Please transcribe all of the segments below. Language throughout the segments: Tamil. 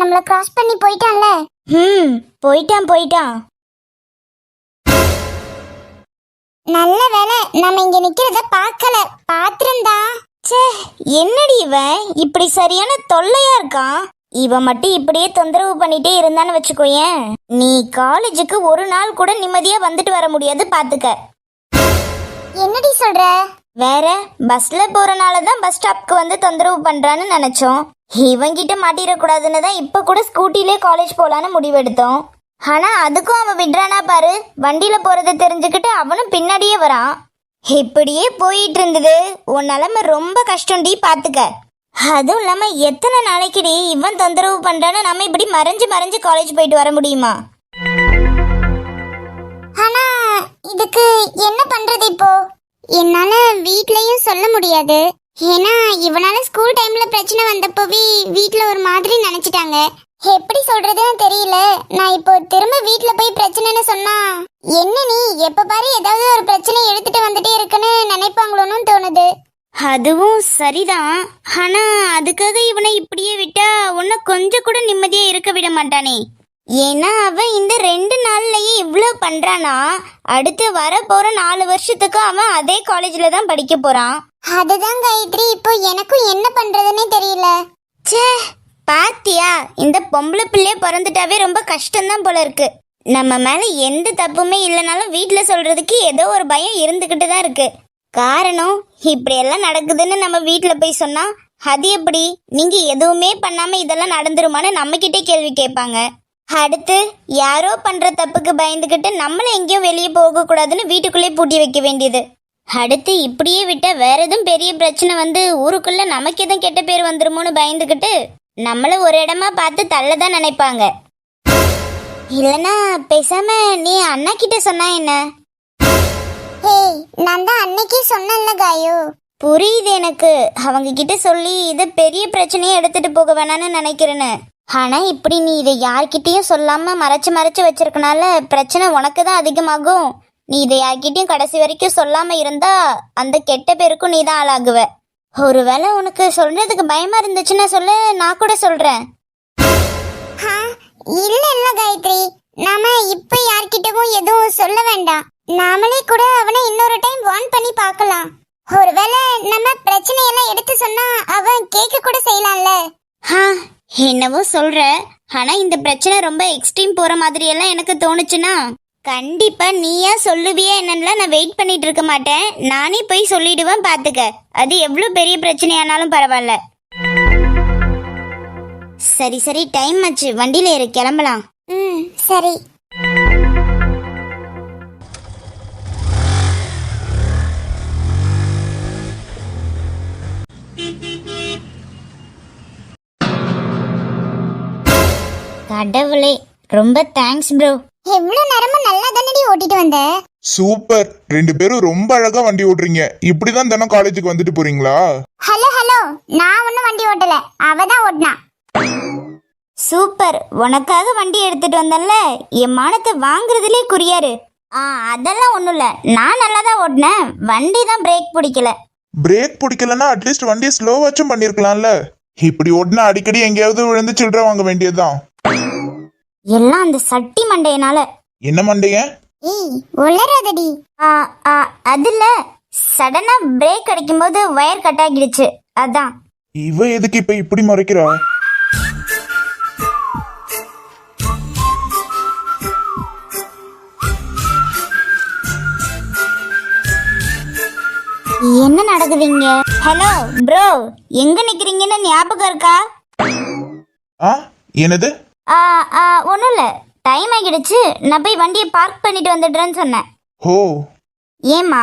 நம்மள கிராஸ் பண்ணி போயிட்டான்ல. ம் போயிட்டான் போயிட்டான். நல்ல வேலை நம்ம இங்க நிக்கிறத பார்க்கல. பாத்திருந்தா ச்சே என்னடி இவன் இப்படி சரியான தொல்லையா இருக்கான். இவன் மட்டும் இப்படியே தொந்தரவு பண்ணிட்டே இருந்தான்னு வச்சுக்கோயேன் நீ காலேஜுக்கு ஒரு நாள் கூட நிம்மதியா வந்துட்டு வர முடியாது பாத்துக்க. என்னடி சொல்ற? வேற பஸ்ல போறனால தான் பஸ் ஸ்டாப்க்கு வந்து தொந்தரவு பண்றான்னு நினைச்சோம். இவங்கிட்ட மாட்டிடக்கூடாதுன்னு தான் இப்போ கூட ஸ்கூட்டிலே காலேஜ் போகலான்னு முடிவெடுத்தோம். ஆனால் அதுக்கும் அவன் விடுறானா பாரு. வண்டியில் போகிறத தெரிஞ்சுக்கிட்டு அவனும் பின்னாடியே வரான். இப்படியே போயிட்டு இருந்தது உன் நிலமை ரொம்ப கஷ்டம்டி பார்த்துக்க அதுவும் இல்லாமல் எத்தனை நாளைக்குடி இவன் தொந்தரவு பண்ணுறான்னு நம்ம இப்படி மறைஞ்சு மறைஞ்சு காலேஜ் போயிட்டு வர முடியுமா? ஆனா இதுக்கு என்ன பண்றது இப்போ? என்னால வீட்லயும் சொல்ல முடியாது. ஏன்னா இவனால ஸ்கூல் டைம்ல பிரச்சனை வந்தப்பவே வீட்ல ஒரு மாதிரி நினைச்சிட்டாங்க. எப்படி சொல்றதுன்னு தெரியல. நான் இப்போ திரும்ப வீட்ல போய் பிரச்சனைன்னு சொன்னா என்ன நீ? எப்ப பாரு ஏதாவது ஒரு பிரச்சனை எடுத்துட்டு வந்துட்டே இருக்குன்னு நினைப்பாங்களோன்னு தோணுது. அதுவும் சரிதான். ஆனா அதுக்காக இவனை இப்படியே விட்டா உன்னை கொஞ்சம் கூட நிம்மதியா இருக்க விட மாட்டானே. ஏன்னா அவன் இந்த ரெண்டு நாள்லயே இவ்ளோ பண்றானா? அடுத்து வர போற நாலு வருஷத்துக்கு அவன் அதே காலேஜ்ல தான் படிக்க போறான். அதுதான் காயத்ரி இப்போ எனக்கும் என்ன பண்றதுன்னே தெரியல. ச்சே பாத்தியா? இந்த பொம்பளை பிள்ளைய பிறந்துட்டாவே ரொம்ப கஷ்டம்தான் போல இருக்கு. நம்ம மேல எந்த தப்புமே இல்லைனாலும் வீட்ல சொல்றதுக்கு ஏதோ ஒரு பயம் இருந்துகிட்டு தான் இருக்கு. காரணம் இப்படி எல்லாம் நடக்குதுன்னு நம்ம வீட்ல போய் சொன்னா அது எப்படி? நீங்க எதுவுமே பண்ணாம இதெல்லாம் நடந்துருமான்னு நம்ம கேள்வி கேட்பாங்க. அடுத்து யாரோ பண்ற தப்புக்கு பயந்துகிட்டு நம்மள எங்கேயும் வெளியே போக கூடாதுன்னு வீட்டுக்குள்ளே பூட்டி வைக்க வேண்டியது. அடுத்து இப்படியே விட்டா வேற எதுவும் பெரிய பிரச்சனை வந்து ஊருக்குள்ள நமக்கு எதுவும் கெட்ட பேர் வந்துருமோன்னு பயந்துகிட்டு நம்மள ஒரு இடமா பார்த்து தள்ளதான் நினைப்பாங்க. இல்லனா பேசாம நீ அண்ணா கிட்ட சொன்னா என்ன? ஹேய் நான் தான் அன்னைக்கே சொன்னேன்ல காயு. புரியுது எனக்கு. அவங்க கிட்ட சொல்லி இதை பெரிய பிரச்சனையை எடுத்துட்டு போக வேணாம்னு நினைக்கிறேன்னு. ஆனால் இப்படி நீ இதை யார்கிட்டயும் சொல்லாம மறைச்சு மறைச்சு வச்சிருக்கனால பிரச்சனை உனக்கு தான் அதிகமாகும். நீ இதை யார்கிட்டயும் கடைசி வரைக்கும் சொல்லாம இருந்தா அந்த கெட்ட பேருக்கும் நீ தான் ஆளாகுவ. ஒருவேளை உனக்கு சொல்றதுக்கு பயமா இருந்துச்சுன்னா சொல்லு நான் கூட சொல்றேன். இல்ல இல்ல காயத்ரி. நாம இப்ப யார்கிட்டவும் எதுவும் சொல்ல வேண்டாம். நாமளே கூட அவனை இன்னொரு டைம் வார்ன் பண்ணி பார்க்கலாம். ஒருவேளை நம்ம பிரச்சனையெல்லாம் எடுத்து சொன்னா அவன் கேட்க கூட செய்யலாம்ல. என்னவோ சொல்ற. ஆனா இந்த பிரச்சனை ரொம்ப எக்ஸ்ட்ரீம் போற மாதிரி எல்லாம் எனக்கு தோணுச்சுன்னா கண்டிப்பா நீயா சொல்லுவியே என்னன்னு நான் வெயிட் பண்ணிட்டு இருக்க மாட்டேன். நானே போய் சொல்லிடுவேன் பாத்துக்க. அது எவ்வளவு பெரிய பிரச்சனையானாலும் பரவாயில்ல. சரி சரி டைம் ஆச்சு. வண்டியில ஏறு கிளம்பலாம். ம் சரி. கடவுளே. ரொம்ப தேங்க்ஸ் ப்ரோ எவ்வளவு நேரமா நல்லா தானடி ஓட்டிட்டு வந்த? சூப்பர். ரெண்டு பேரும் ரொம்ப அழகா வண்டி ஓட்டுறீங்க. இப்படிதான் தினம் காலேஜுக்கு வந்துட்டு போறீங்களா? Hello hello. நான் ஒன்னும் வண்டி ஓட்டல. அவ தான் ஓட்டினா. சூப்பர். உனக்காக வண்டி எடுத்துட்டு வந்தேன்ல. என் மானத்தை வாங்குறதுலே குறியாரு. ஆ அதெல்லாம் ஒன்றும் இல்லை. நான் நல்லா தான் ஓட்டினேன். வண்டி தான் பிரேக் பிடிக்கல. பிரேக் பிடிக்கலன்னா அட்லீஸ்ட் வண்டியை ஸ்லோவாச்சும் பண்ணிருக்கலாம்ல. இப்படி ஓட்டினா அடிக்கடி எங்கேயாவது விழுந்து சில்லற வாங்க வேண்டியதுதான். எல்லாம் அந்த சட்டி மண்டையனால. என்ன மண்டைய? ஏய் உளறாதடி. ஆ, ஆ, அதுல சடனா பிரேக் அடிக்கும்போது வயர் கட் ஆகிடுச்சு. அதான். இவ எதுக்கு இப்ப இப்படி முறைக்கிறா? என்ன நடக்குதுங்க? ஹலோ ப்ரோ எங்க நிக்கிறீங்கன்னு ஞாபகம் இருக்கா? ஆ என்னது? ஒன்றும் இல்லை. டைம் ஆகிடுச்சு. நான் போய் வண்டியை பார்க் பண்ணிட்டு வந்துடுறேன்னு சொன்னேன். ஹோ. ஏம்மா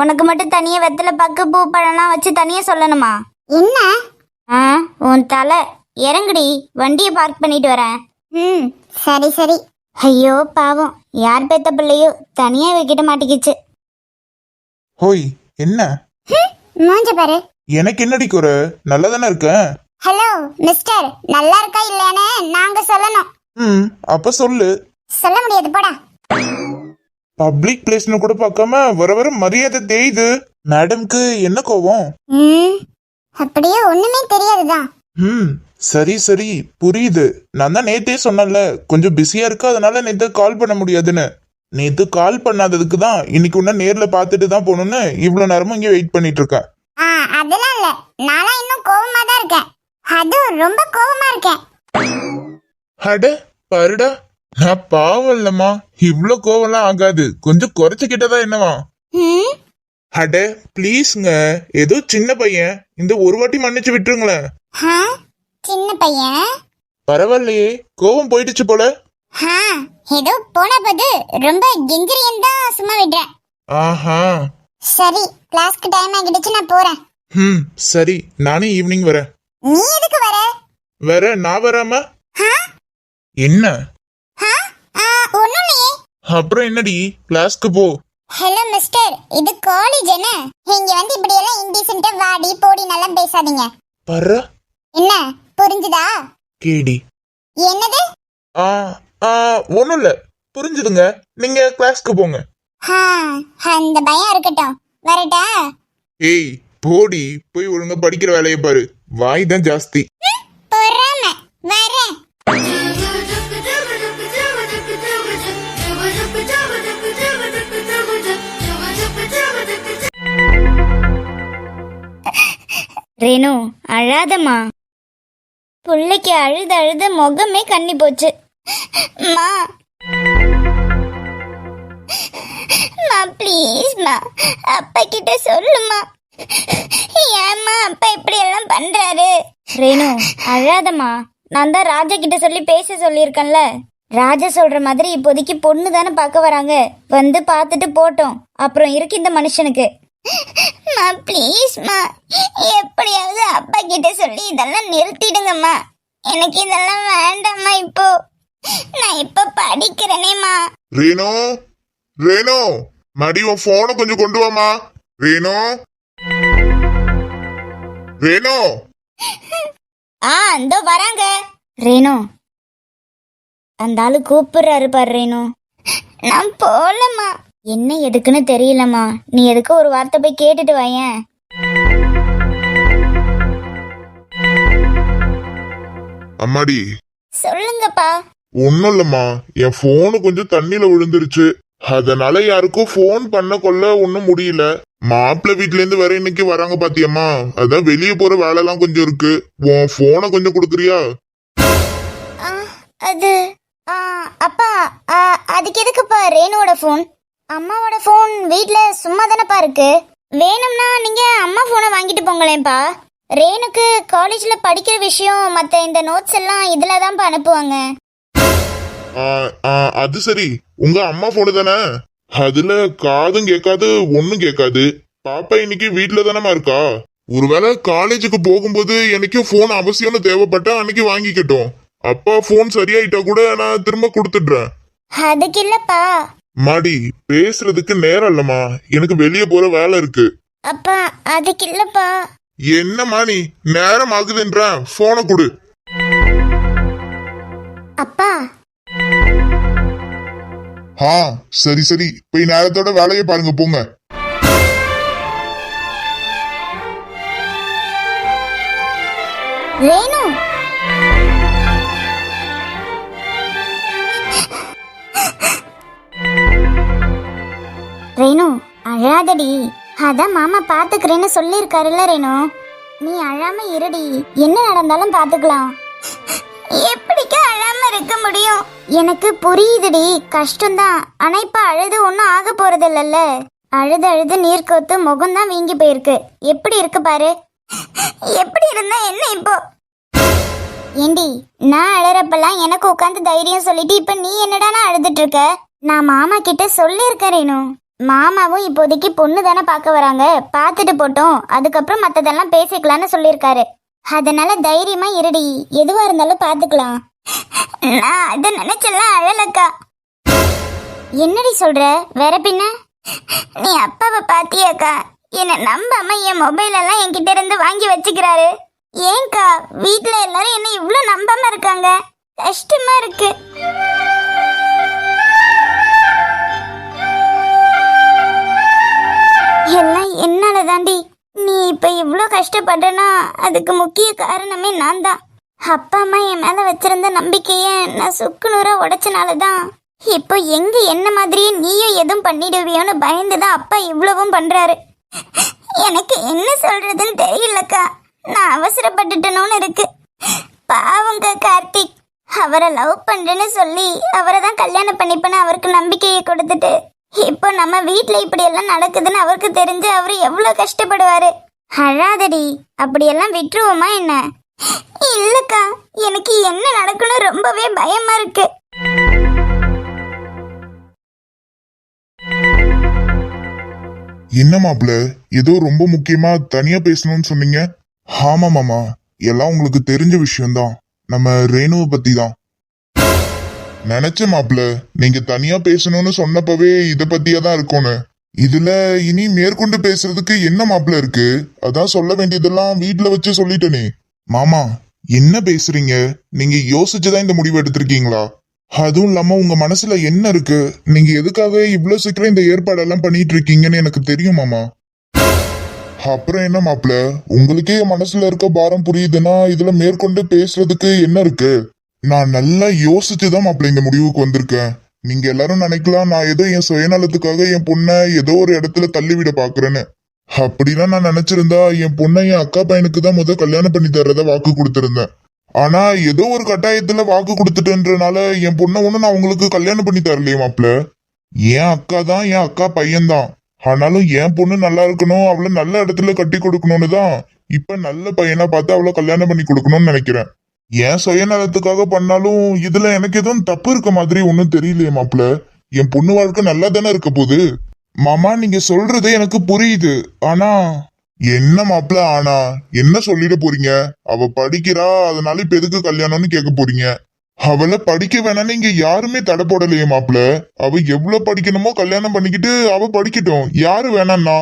உனக்கு மட்டும் தனியாக வெத்தலை பக்கு பூ பழம்லாம் வச்சு தனியாக சொல்லணுமா? என்ன? ஆ உன் தலை. இறங்குடி வண்டியை பார்க் பண்ணிட்டு வரேன். ம் சரி சரி. ஐயோ பாவம். யார் பெத்த பிள்ளையோ தனியாக வைக்கிட்ட மாட்டிக்கிச்சு. ஹோய் என்ன? மூஞ்ச பாரு. எனக்கு என்னடி குறை? நல்லா தானே இருக்கேன்? ஹலோ மிஸ்டர் நல்லா இருக்கா இல்லையான்னு நாங்க சொல்லணும். ம் அப்ப சொல்லு. சொல்ல முடியாது போடா. பப்ளிக் பிளேஸ்னு கூட பார்க்காம வர வர மரியாதை தேயுது. மேடம்க்கு என்ன கோவம்? ம் அப்படியே ஒண்ணுமே தெரியாதுதான். ம் சரி சரி புரியுது. நான் தான் நேத்தே சொன்னேன்ல கொஞ்சம் பிஸியா இருக்கு அதனால நேத்து கால் பண்ண முடியாதுன்னு. நேத்து கால் பண்ணாததுக்கு தான் இன்னைக்கு உன்ன நேர்ல பார்த்துட்டு தான் போகணும்னு இவ்வளவு நேரமும் இங்கே வெயிட் பண்ணிட்டு இருக்கேன் ஆ அதெல்லாம் இல்ல. நான்லாம் இன்னும் கோவமா தான் இருக்கேன். அதுவும் ரொம்ப கோவமா இருக்கேன் அட பாருடா. நான் பாவம் இல்லம்மா. இவ்ளோ கோவம்லாம் ஆகாது. கொஞ்சம் குறைச்சுக்கிட்டதா என்னவா? ம்? அட ப்ளீஸ்ங்க ஏதோ சின்ன பையன். இந்த ஒரு வாட்டி மன்னிச்சு விட்டுருங்களேன். ஆ சின்ன பையன்? பரவாயில்லையே. கோவம் போயிடுச்சு போல. ஆ ஏதோ போன போது ரொம்ப கெஞ்சரியன் தான் சும்மா விடுறேன். ஆஹா. சரி கிளாஸ்க்கு டைம் ஆகிடுச்சு நான் போறேன். ம் சரி. நானும் ஈவினிங் வரேன். நீ எதுக்கு வர? வேற நான் வராம? என்ன? அப்புறம் என்னடி? கிளாஸ்க்கு போ. ஹலோ மிஸ்டர் இது காலேஜ் என்ன? இங்க வந்து இப்படி எல்லாம் இன்டீசென்ட்டா வாடி போடி நல்லா பேசாதீங்க. பர்ற? என்ன புரிஞ்சுதா? கேடி. என்னது? ஆ ஆ ஒண்ணும் இல்ல. புரிஞ்சுதுங்க. நீங்க கிளாஸ்க்கு போங்க. அந்த பயம் இருக்கட்டும். வரட்டா? ஏய் போடி. போய் ஒழுங்கா படிக்கிற வேலையை பாரு. வாய் தான் ஜாஸ்தி. ரேணு அழாதம்மா. புள்ளைக்கு அழுது அழுது முகமே கண்ணி போச்சு. மா. மா ப்ளீஸ் மா. அப்பா கிட்ட சொல்லுமா. ஏம்மா அப்பா இப்படி எல்லாம் பண்றாரு? ரேணு அழாதம்மா. நான் தான் ராஜா கிட்ட சொல்லி பேச சொல்லியிருக்கேன்ல. ராஜா சொல்ற மாதிரி இப்போதைக்கு பொண்ணு தானே பார்க்க வராங்க. வந்து பார்த்துட்டு போட்டோம். அப்புறம் இருக்கு இந்த மனுஷனுக்கு. மா ப்ளீஸ்மா எப்படியாவது அப்பா கிட்ட சொல்லி இதெல்லாம் நிறுத்திடுங்கம்மா. எனக்கு இதெல்லாம் வேண்டாம்மா இப்போ. நான் இப்போ படிக்கிறேனேம்மா. ரேணு ரேணு. மடி உன் போனை கொஞ்சம் கொண்டு வாமா ரேணு ரேணு. ஆ இதோ வராங்க. ரேணு. அந்த ஆளு கூப்பிடுறாரு பாரு ரேணு. நான் போலம்மா. என்ன எதுக்குன்னு தெரியலம்மா. நீ எதுக்கு ஒரு வார்த்தை போய் கேட்டுட்டு வாயேன். அம்மாடி. சொல்லுங்கப்பா. ஒன்னும் இல்லம்மா. என் போனு கொஞ்சம் தண்ணியில விழுந்துருச்சு. அதனால யாருக்கும் ஃபோன் பண்ண கொள்ள ஒன்னும் முடியல. மாப்பிள்ளை வீட்ல இருந்து வேற இன்னைக்கு வராங்க பாத்தியம்மா. அதான் வெளியே போற வேலைலாம் கொஞ்சம் இருக்கு. உன் போனை கொஞ்சம் கொடுக்குறியா? அது அப்பா அதுக்கு எதுக்குப்பா ரேணுவோட ஃபோன் அம்மாவோட ஃபோன் வீட்டில் சும்மா தானேப்பா இருக்கு. வேணும்னா நீங்க அம்மா ஃபோனை வாங்கிட்டு போங்களேன்ப்பா. ரேணுக்கு காலேஜில் படிக்கிற விஷயம் மற்ற இந்த நோட்ஸ் எல்லாம் இதில் தான்ப்பா அனுப்புவாங்க அது சரி. உங்க அம்மா போனு தானே? அதுல காதும் கேட்காது ஒன்னும் கேட்காது. பாப்பா இன்னைக்கு வீட்ல தானமா இருக்கா? ஒருவேளை காலேஜுக்கு போகும்போது எனக்கு போன் அவசியம்னு தேவைப்பட்டா அன்னைக்கு வாங்கிக்கட்டும். அப்பா போன் சரியாயிட்டா கூட நான் திரும்ப கொடுத்துடுறேன். அதுக்கு இல்லப்பா மாடி பேசுறதுக்கு நேரம் இல்லம்மா. எனக்கு வெளியே போற வேலை இருக்கு. அப்பா அதுக்கு இல்லப்பா என்னம்மா நீ நேரம் ஆகுதுன்றேன். போனை கொடு. அப்பா ஆ சரி சரி. போய் நேரத்தோட வேலையை பாருங்க போங்க. ரேணு ரேணு அழாதடி. அதான் மாமா பாத்துக்கிறேன்னு சொல்லியிருக்காருல்ல ரேணு. நீ அழாம இருடி. என்ன நடந்தாலும் பாத்துக்கலாம். எப்படி இருக்க முடியும். எனக்கு புரியுதுடி. கஷ்டம்தான். ஆனா இப்ப அழுது ஒன்னும் ஆக போறது இல்லல்ல அழுது அழுது நீர் கோத்து முகம்தான் வீங்கி போயிருக்கு. எப்படி இருக்கு பாரு. எப்படி இருந்தா என்ன இப்போ? ஏண்டி நான் அழறப்பெல்லாம் எனக்கு உட்காந்து தைரியம் சொல்லிட்டு இப்ப நீ என்னடானா அழுதுட்டு இருக்க நான் மாமா கிட்ட சொல்லியிருக்கேனு மாமாவும் இப்போதைக்கு பொண்ணு தானே பார்க்க வராங்க. பார்த்துட்டு போட்டோம். அதுக்கப்புறம் மற்றதெல்லாம் பேசிக்கலாம்னு சொல்லியிருக்காரு. அதனால தைரியமா இருடி. எதுவா இருந்தாலும் பார்த்துக்கலாம். நான் அதை நினைச்செல்லாம் அழலக்கா. என்னடி சொல்ற? வேற பின்ன? நீ அப்பாவை பாத்தியாக்கா? என்ன நம்பாம என் மொபைல் எல்லாம் என்கிட்ட இருந்து வாங்கி வச்சுக்கிறாரு. ஏன்க்கா? வீட்ல எல்லாரும் என்ன இவ்வளவு நம்பாம இருக்காங்க. கஷ்டமா இருக்கு. எல்லாம் என்னால தாண்டி நீ இப்ப இவ்ளோ கஷ்டப்படுறனா அதுக்கு முக்கிய காரணமே நான் தான் அப்பா அம்மா என் மேல வச்சிருந்த நம்பிக்கைய நான் சுக்கு நூறா உடைச்சனால தான் இப்போ எங்க என்ன மாதிரியே நீயும் எதுவும் பண்ணிடுவியோன்னு பயந்து தான் அப்பா இவ்வளவும் பண்றாரு. எனக்கு என்ன சொல்றதுன்னு தெரியலக்கா. நான் அவசரப்பட்டுட்டணும்னு இருக்கு. பாவங்க கார்த்திக். அவரை லவ் பண்றேன்னு சொல்லி அவரை தான் கல்யாணம் பண்ணிப்பேன்னு அவருக்கு நம்பிக்கையை கொடுத்துட்டு இப்போ நம்ம வீட்டில் இப்படி எல்லாம் நடக்குதுன்னு அவருக்கு தெரிஞ்சு அவர் எவ்வளவு கஷ்டப்படுவாரு. அழாதடி. அப்படியெல்லாம் விட்டுருவோமா என்ன? இல்லக்கா எனக்கு என்ன நடக்கணும் ரொம்பவே பயமா இருக்கு. என்ன மாப்ள ஏதோ ரொம்ப முக்கியமா தனியா பேசணும்னு சொன்னீங்க? ஆமா மாமா எல்லாம் உங்களுக்கு தெரிஞ்ச விஷயம்தான். நம்ம ரேணுவை பத்தி தான் நினைச்ச மாப்ள நீங்க தனியா பேசணும்னு சொன்னப்பவே இத பத்தியே தான் இருக்கும்னு இதுல இனி மேற்கொண்டு பேசுறதுக்கு என்ன மாப்ள இருக்கு? அதான் சொல்ல வேண்டியதெல்லாம் வீட்டுல வச்சு சொல்லிட்டேனே. மாமா என்ன பேசுறீங்க? நீங்க யோசிச்சுதான் இந்த முடிவு எடுத்திருக்கீங்களா? அதுவும் இல்லாம உங்க மனசுல என்ன இருக்கு? நீங்க எதுக்காக இவ்வளவு சீக்கிரம் இந்த ஏற்பாடெல்லாம் பண்ணிட்டு இருக்கீங்கன்னு எனக்கு தெரியும் மாமா. அப்புறம் என்ன மாப்ள உங்களுக்கே மனசுல இருக்க பாரம் புரியுதுன்னா இதுல மேற்கொண்டு பேசுறதுக்கு என்ன இருக்கு? நான் நல்லா யோசிச்சுதான் மாப்ள இந்த முடிவுக்கு வந்திருக்கேன். நீங்க எல்லாரும் நினைக்கலாம் நான் ஏதோ என் சுயநலத்துக்காக என் பொண்ணை ஏதோ ஒரு இடத்துல தள்ளிவிட பாக்குறேன்னு. அப்படிலாம் நான் நினைச்சிருந்தா என் பொண்ணை என் அக்கா பையனுக்கு தான் முத கல்யாணம் பண்ணி தர்றத வாக்கு கொடுத்திருந்தேன். ஆனா ஏதோ ஒரு கட்டாயத்துல வாக்கு கொடுத்துட்டேன்றனால என் பொண்ணை ஒண்ணு நான் உங்களுக்கு கல்யாணம் பண்ணி தரலையே மாப்ள. என் அக்கா தான் என் அக்கா பையன்தான் ஆனாலும் என் பொண்ணு நல்லா இருக்கணும் அவளை நல்ல இடத்துல கட்டி கொடுக்கணும்னு தான் இப்ப நல்ல பையனா பார்த்து அவளை கல்யாணம் பண்ணி கொடுக்கணும்னு நினைக்கிறேன். என் சுயநலத்துக்காக பண்ணாலும் இதுல எனக்கு எதுவும் தப்பு இருக்க மாதிரி ஒன்றும் தெரியலையே மாப்ள. என் பொண்ணு வாழ்க்கை நல்லா தானே இருக்க போகுது? மாமா நீங்க சொல்றது எனக்கு புரியுது. ஆனா என்ன மாப்பிள ஆனா? என்ன சொல்லிட போறீங்க? அவ படிக்கிறா அதனால இப்ப எதுக்கு கல்யாணம்னு கேட்க போறீங்க? அவளை படிக்க வேணாம்னு இங்க யாருமே தடை போடலையே மாப்பிள. அவ எவ்வளவு படிக்கணுமோ கல்யாணம் பண்ணிக்கிட்டு அவ படிக்கட்டும். யாரு வேணாம்னா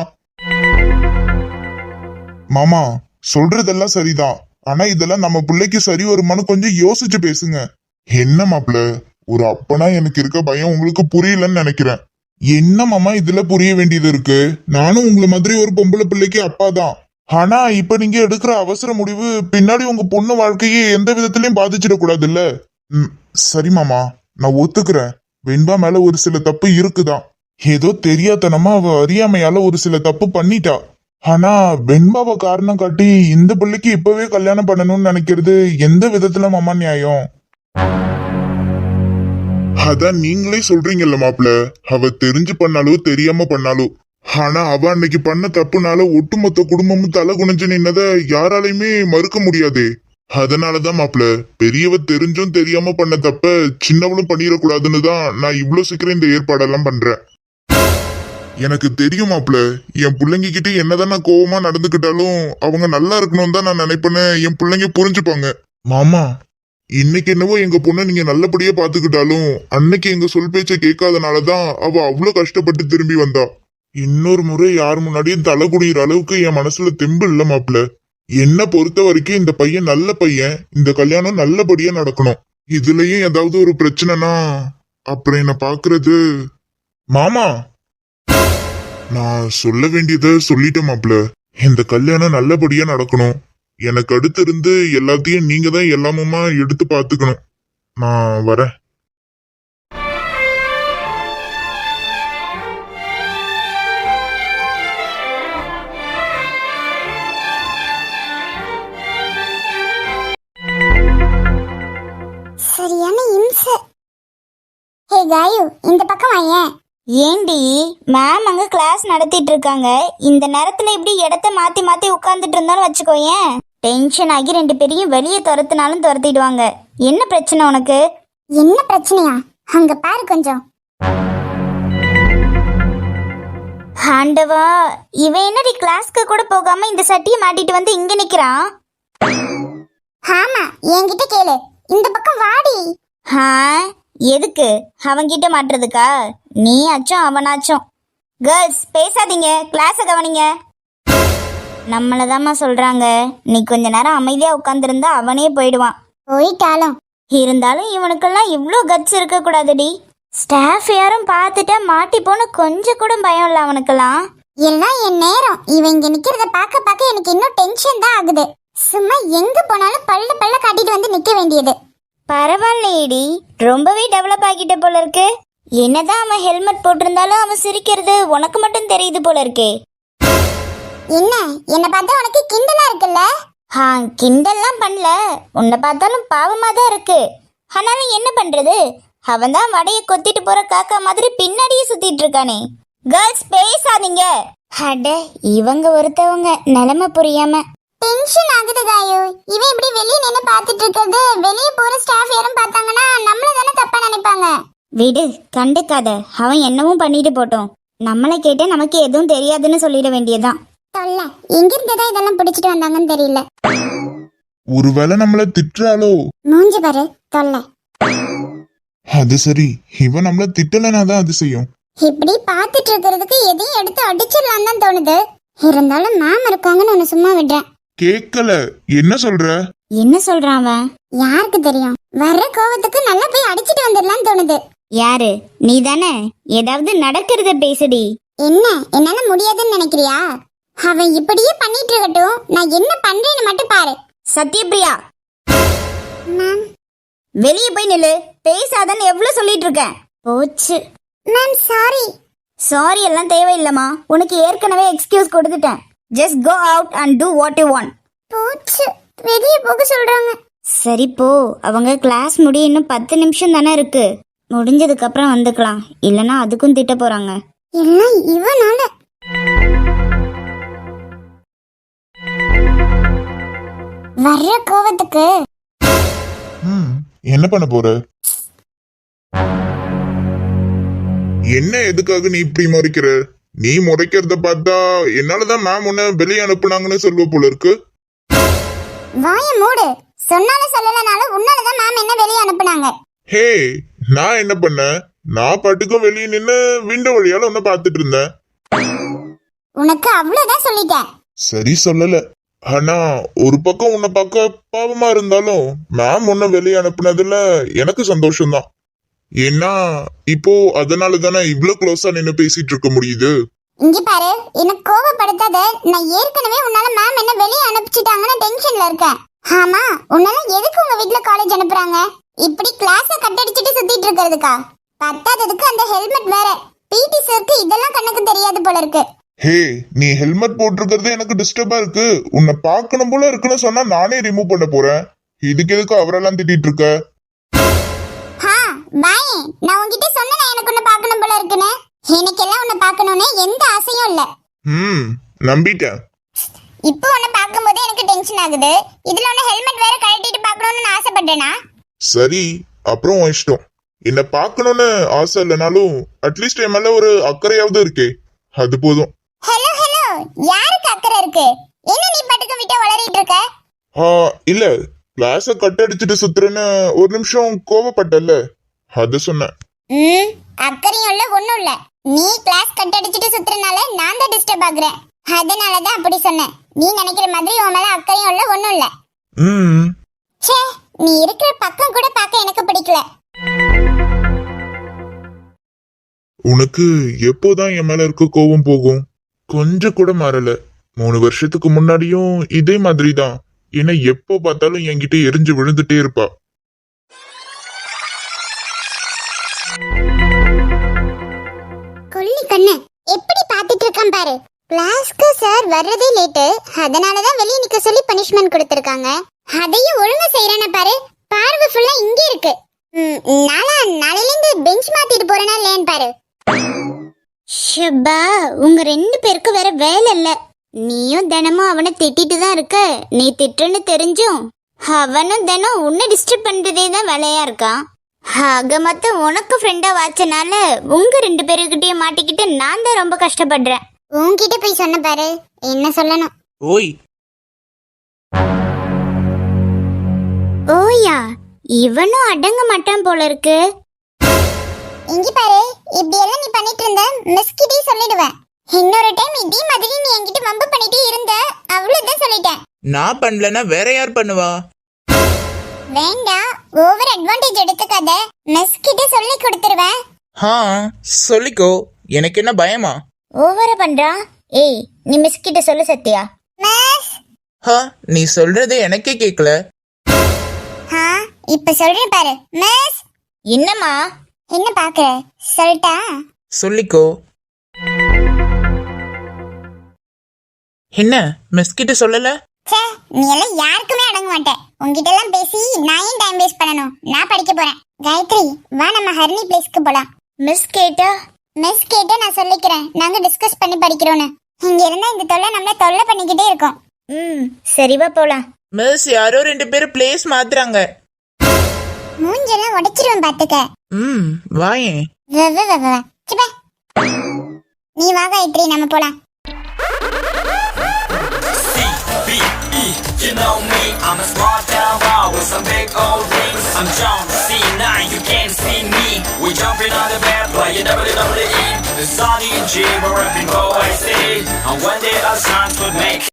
மாமா சொல்றதெல்லாம் சரிதான். ஆனா இதெல்லாம் நம்ம பிள்ளைக்கு சரி வருமானு கொஞ்சம் யோசிச்சு பேசுங்க. என்ன மாப்பிள? ஒரு அப்பனா எனக்கு இருக்க பயம் உங்களுக்கு புரியலன்னு நினைக்கிறேன். என்ன மாமா இதுல புரிய வேண்டியது இருக்கு? நானும் உங்களை மாதிரி ஒரு பொம்பளை பிள்ளைக்கு அப்பா தான் ஆனா இப்ப நீங்க எடுக்கிற அவசர முடிவு பின்னாடி உங்க பொண்ணு வாழ்க்கையை எந்த விதத்திலயும் பாதிச்சிடக்கூடாதுல்ல? இல்ல சரி மாமா நான் ஒத்துக்கிறேன். வெண்பா மேல ஒரு சில தப்பு இருக்குதான். ஏதோ தெரியாதனமா அவ அறியாமையால ஒரு சில தப்பு பண்ணிட்டா. ஆனா வெண்பாவை காரணம் காட்டி இந்த பிள்ளைக்கு இப்பவே கல்யாணம் பண்ணணும்னு நினைக்கிறது எந்த விதத்துல மாமா நியாயம்? அதான் நீங்களே சொல்றீங்கல்ல மாப்ள அவ தெரிஞ்சு பண்ணாலோ தெரியாம பண்ணாலோ. ஆனா அவ அன்னைக்கு பண்ண தப்புனால ஒட்டுமொத்த குடும்பமும் தலை குனிஞ்சு நின்னத யாராலையுமே மறுக்க முடியாதே. அதனாலதான் மாப்ள பெரியவ தெரிஞ்சும் தெரியாம பண்ண தப்ப சின்னவளும் பண்ணிடக்கூடாதுன்னு தான் நான் இவ்வளவு சீக்கிரம் இந்த ஏற்பாடெல்லாம் பண்றேன். எனக்கு தெரியும் மாப்ள என் பிள்ளைங்க கிட்ட என்னதான் நான் கோவமா நடந்துக்கிட்டாலும் அவங்க நல்லா இருக்கணும் தான் நான் நினைப்பேன்னு என் பிள்ளைங்க புரிஞ்சுப்பாங்க. மாமா இன்னைக்கு என்னவோ எங்க பொண்ணை நீங்க நல்லபடியா பாத்துக்கிட்டாலும் அன்னைக்கு எங்க சொல் பேச்ச கேட்காதனாலதான் அவ அவ்வளவு கஷ்டப்பட்டு திரும்பி வந்தா. இன்னொரு முறை யார் முன்னாடியும் தலை குடிகிற அளவுக்கு என் மனசுல தெம்பு இல்ல மாப்ள என்ன பொறுத்த வரைக்கும் இந்த பையன் நல்ல பையன் இந்த கல்யாணம் நல்லபடியா நடக்கணும். இதுலயும் ஏதாவது ஒரு பிரச்சனைனா அப்புறம் என்ன பாக்குறது மாமா! நான் சொல்ல வேண்டியதை சொல்லிட்டேன் மாப்ள இந்த கல்யாணம் நல்லபடியா நடக்கணும். எனக்கு அடுத்து இருந்து எல்லாத்தையும் நீங்க தான் எல்லாமுமா எடுத்து பாத்துக்கணும் நான் வரேன். சரியான இம்சை. ஹே காயு இந்த பக்கம் வாயேன். ஏண்டி மேம் அங்க கிளாஸ் நடத்திட்டு இருக்காங்க இந்த நேரத்துல இப்படி இடத்த மாத்தி மாத்தி உட்கார்ந்துட்டு இருந்தாலும் வச்சுக்கோயேன். டென்ஷன் ஆகி ரெண்டு பேரையும் வெளியே துரத்துனாலும் துரத்திடுவாங்க. என்ன பிரச்சனை உனக்கு? என்ன பிரச்சனையா? அங்க பாரு கொஞ்சம். ஆண்டவா இவன் என்னடி கிளாஸ்க்கு கூட போகாம இந்த சட்டியை மாட்டிட்டு வந்து இங்க நிக்கிறான்? ஆமா என்கிட்ட கேளு. இந்த பக்கம் வாடி. ஆ எதுக்கு? அவன்கிட்ட மாட்டுறதுக்கா? நீ அச்சும் அவனாச்சும். கேர்ள்ஸ் பேசாதீங்க. கிளாஸை கவனிங்க. நம்மளதாம்மா சொல்றாங்க. நீ கொஞ்ச நேரம் அமைதியா உட்காந்துருந்தா அவனே போயிடுவான். போயிட்டாலும். இருந்தாலும் இவனுக்கெல்லாம் இவ்வளோ கட்ஸ் இருக்க கூடாதுடி. ஸ்டாஃப் யாரும் பார்த்துட்டா மாட்டி போன கொஞ்சம் கூட பயம் இல்லை அவனுக்கெல்லாம். எல்லாம் என் நேரம். இவன் இங்க நிக்கிறத பார்க்க பார்க்க எனக்கு இன்னும் டென்ஷன் தான் ஆகுது. சும்மா எங்க போனாலும் பல்ல பல்ல காட்டிட்டு வந்து நிக்க வேண்டியது. பரவாயில்லையேடி. ரொம்பவே டெவலப் ஆகிட்ட போல இருக்கு என்னதான் அவன் ஹெல்மெட் போட்டிருந்தாலும் அவன் சிரிக்கிறது உனக்கு மட்டும் தெரியுது போல இருக்கே என்ன? என்ன பார்த்தா உனக்கு கிண்டலா இருக்குல்ல? ஹா கிண்டல்லாம் பண்ணல. உன்னை பார்த்தாலும் பாவமா தான் இருக்கு. ஆனாலும் என்ன பண்றது? அவன் தான் வடைய கொத்திட்டு போற காக்கா மாதிரி பின்னாடியே சுத்திட்டு இருக்கானே. கேர்ள்ஸ் பேசாதீங்க. அட இவங்க ஒருத்தவங்க நிலைமை புரியாம டென்ஷன் ஆகுது காயு இவன் இப்படி வெளிய நின்னு பாத்துட்டு இருக்கிறது வெளிய போற ஸ்டாஃப் யாரும் பார்த்தாங்கன்னா நம்மள தானே தப்பா நினைப்பாங்க. விடு கண்டுக்காத. அவன் என்னவும் பண்ணிட்டு போட்டோம். நம்மளை கேட்டு நமக்கு எதுவும் தெரியாதுன்னு சொல்லிட வேண்டியதுதான். தொல்ல. எங்க இருந்துதான் இதெல்லாம் பிடிச்சிட்டு வந்தாங்கன்னு தெரியல. ஒருவேளை நம்மள திட்டுறாளோ? மூஞ்சி பாரு தொல்ல. அது சரி. இவன் நம்மள திட்டலனா தான் அதிசயம் இப்படி பாத்துட்டு இருக்கிறதுக்கு எதையும் எடுத்து அடிச்சிடலாம் தான் தோணுது. இருந்தாலும் மேம் இருக்காங்கன்னு ஒன்னு சும்மா விடுறேன். கேக்கல. என்ன சொல்ற? என்ன சொல்றான் அவன்? யாருக்கு தெரியும்? வர்ற கோவத்துக்கு நல்லா போய் அடிச்சிட்டு வந்துடலாம்னு தோணுது. யாரு? நீ தானே ஏதாவது நடக்கிறத பேசுடி. என்ன? என்னால முடியாதுன்னு நினைக்கிறியா? அவன் இப்படியே பண்ணிட்டு இருக்கட்டும். நான் என்ன பண்றேன்னு மட்டும் பாரு. சத்யபிரியா! மேம். வெளியே போய் நில்லு. பேசாதன்னு எவ்வளவு சொல்லிட்டு இருக்கேன் போச்சு. Ma'am sorry. சாரி எல்லாம் தேவையில்லம்மா. உனக்கு ஏற்கனவே எக்ஸ்கியூஸ் கொடுத்துட்டேன். Just go out and do what you want போச்சு. வெளியே போக சொல்றாங்க. சரி போ. அவங்க கிளாஸ் முடிய இன்னும் பத்து நிமிஷம் தானே இருக்கு. முடிஞ்சதுக்கு அப்புறம் வந்துக்கலாம். இல்லனா அதுக்கும் திட்ட போறாங்க. எல்லாம் இவனால. வர்ற கோவத்துக்கு. ம் என்ன பண்ண போற? என்ன எதுக்காக நீ இப்படி முறைக்கிற? நீ முறைக்கிறத பார்த்தா என்னாலதான் மேம் உன்ன வெளியே அனுப்புனாங்கன்னு சொல்லுவ போல இருக்கு. வாய மூடு. சொன்னாலும் சொல்லலனாலும் உன்னாலதான் மேம் என்ன வெளியே அனுப்புனாங்க. ஹே நான் என்ன பண்ணேன்? நான் பாட்டுக்கும் வெளியே நின்னு விண்டோ வழியால உன்னை பார்த்துட்டு இருந்தேன். உனக்கு அவ்வளவுதான் சொல்லிட்டேன். சரி சொல்லல. ஆனா ஒரு பக்கம் உன்னை பார்க்க பாவமா இருந்தாலும் மேம் உன்னை வெளியே அனுப்புனதுல எனக்கு சந்தோஷம்தான். ஏன்னா இப்போ அதனால தானே இவ்ளோ க்ளோஸா நின்னு பேசிட்டு இருக்க முடியுது? இங்க பாரு என்ன கோவப்படுத்தாத நான் ஏற்கனவே உன்னால மேம் என்ன வெளியே அனுப்பிச்சிட்டாங்கன்னு டென்ஷன்ல இருக்கேன். ஆமா உன்னால எதுக்கு உங்க வீட்ல காலேஜ் அனுப்புறாங்க? இப்படி கிளாஸ கட்டடிச்சிட்டு சுத்திட்டு இருக்கிறதுக்கா? பத்தாததுக்கு அந்த ஹெல்மெட் வேற. பிடி சருக்கு இதெல்லாம் கண்ணுக்கு தெரியாது போல இருக்கு. ஹே நீ ஹெல்மெட் போட்டிருக்கிறது எனக்கு டிஸ்டர்பா இருக்கு. உன்னை பார்க்கணும் போல இருக்குன்னு சொன்னா நானே ரிமூவ் பண்ண போறேன். இதுக்கு எதுக்கு அவரெல்லாம் திட்டிட்டு இருக்க? பாய் நான் உன்கிட்ட சொன்னேன் எனக்கு உன்னை பார்க்கணும் போல இருக்குன்னு. எனக்கெல்லாம் உன்னை பார்க்கணும்னு எந்த ஆசையும் இல்ல. ம் நம்பிட்டேன். இப்போ உன்னை பார்க்கும்போது எனக்கு டென்ஷன் ஆகுது. இதுல உன்னை ஹெல்மெட் வேற கழட்டிட்டு பார்க்கணும்னு நான் ஆசைப்பட்டேனா? சரி அப்புறம் உன் இஷ்டம். என்ன பார்க்கணும்னு ஆசை இல்லைனாலும் அட்லீஸ்ட் என் மேல ஒரு அக்கறையாவது இருக்கே. அது போதும். ஹலோ ஹலோ யாருக்கு அக்கறை இருக்கு? என்ன நீ பாட்டுக்கு விட்டு வளரிட்டு இருக்க? ஆ இல்ல. கிளாஸ கட் அடிச்சுட்டு சுத்துறேன்னு ஒரு நிமிஷம் கோவப்பட்டல்ல அது சொன்னேன். ம் அக்கறையும் இல்ல ஒண்ணும் இல்ல. நீ கிளாஸ் கட் அடிச்சிட்டு சுத்துறனால நான் தான் டிஸ்டர்ப் ஆகுறேன். அதனால தான் அப்படி சொன்னேன். நீ நினைக்கிற மாதிரி உன் மேல அக்கறையும் இல்ல ஒண்ணும் இல்ல. ம். ச்சே நீ இருக்கிற பக்கம் கூட பார்க்க எனக்கு பிடிக்கல. உனக்கு எப்போதான் என் மேல இருக்க கோவம் போகும்? கொஞ்சம் கூட மாறல. மூணு வருஷத்துக்கு முன்னாடியும் இதே மாதிரி தான் என்ன எப்போ பார்த்தாலும் என்கிட்ட எரிஞ்சு விழுந்துட்டே இருப்பா. கண்ணு. எப்படி பாத்துட்டு இருக்கான் பாரு. கிளாஸ்க்கு சார் வர்றதே லேட்டு அதனால தான் வெளியே நிக்க சொல்லி பனிஷ்மெண்ட் கொடுத்துருக்காங்க. அதையும் ஒழுங்கா செய்யறானே பாரு. பார்வை ஃபுல்லா இங்க இருக்கு. ம், நாளா நாளையில இருந்து பெஞ்ச் மாத்திட்டு போறேனா இல்லையான்னு பாரு. ஷப்பா உங்க ரெண்டு பேருக்கு வேற வேலை இல்ல. நீயும் தினமும் அவனை திட்டிட்டு தான் இருக்க. நீ திட்டுன்னு தெரிஞ்சும் அவனும் தினம் உன்னை டிஸ்டர்ப் பண்றதே தான் வேலையா இருக்கான். ஆக மொத்தம் உனக்கு ஃப்ரெண்டா வாச்சனால உங்க ரெண்டு பேருக்கிட்டயும் மாட்டிக்கிட்டு நான் தான் ரொம்ப கஷ்டப்படுறேன். உன்கிட்ட போய் சொன்ன பாரு என்ன சொல்லணும்? ஓய். ஓயா இவனும் அடங்க மாட்டான் போல இருக்கு. இங்க பாரு இப்படி எல்லாம் நீ பண்ணிட்டு இருந்த மிஸ் கிட்டே சொல்லிடுவேன். இன்னொரு டைம் இதே மாதிரி நீ என்கிட்ட வம்பு பண்ணிட்டே இருந்த அவ்வளவுதான் சொல்லிட்டேன். நான் பண்ணலன்னா வேற யார் பண்ணுவா? வேண்டாம் ஓவர் அட்வான்டேஜ் எடுத்துக்காத. மிஸ் கிட்ட சொல்லி கொடுத்துருவேன். ஹா சொல்லிக்கோ. எனக்கு என்ன பயமா? ஓவரா பண்றா? ஏய் நீ மிஸ் கிட்ட சொல்லு சத்யா. மிஸ் ஹா நீ சொல்றது எனக்கே கேட்கல ஆ இப்ப சொல்றேன் பாரு. மிஸ் என்னம்மா? என்ன பாக்குற? சொல்லிட்டா சொல்லிக்கோ. என்ன மிஸ் கிட்ட சொல்லல? ச்சே நீ எல்லாம் யாருக்குமே அடங்க மாட்டேன். உன்கிட்ட எல்லாம் பேசி நான் ஏன் டைம் வேஸ்ட் பண்ணணும். நான் படிக்க போறேன். காயத்ரி வா நம்ம ஹரிணி பிளேஸ்க்கு போலாம். மிஸ் கேட்டா? மிஸ் கேட்டு நான் சொல்லிக்கிறேன். நாங்க டிஸ்கஸ் பண்ணி படிக்கிறோன்னு இங்க இருந்தா இந்த தொல்லை நம்மள தொல்லை பண்ணிக்கிட்டே இருக்கோம். ம் சரிவா போலாம். மிஸ் யாரோ ரெண்டு பேரும் பிளேஸ் மாத்துறாங்க. மூஞ்செல்லாம் உடைச்சிருவேன் பாத்துக்க. ம் வாயேன் வ, வ, வ, வ, வ. சி, பே. நீ வா காயத்ரி நம்ம போலாம். You know me, I'm a small town with some big old dreams. I'm John C9, you can't see me. We jumping on the bed, playing WWE. The Sonny and G, we're rapping OIC. And one day our sons would make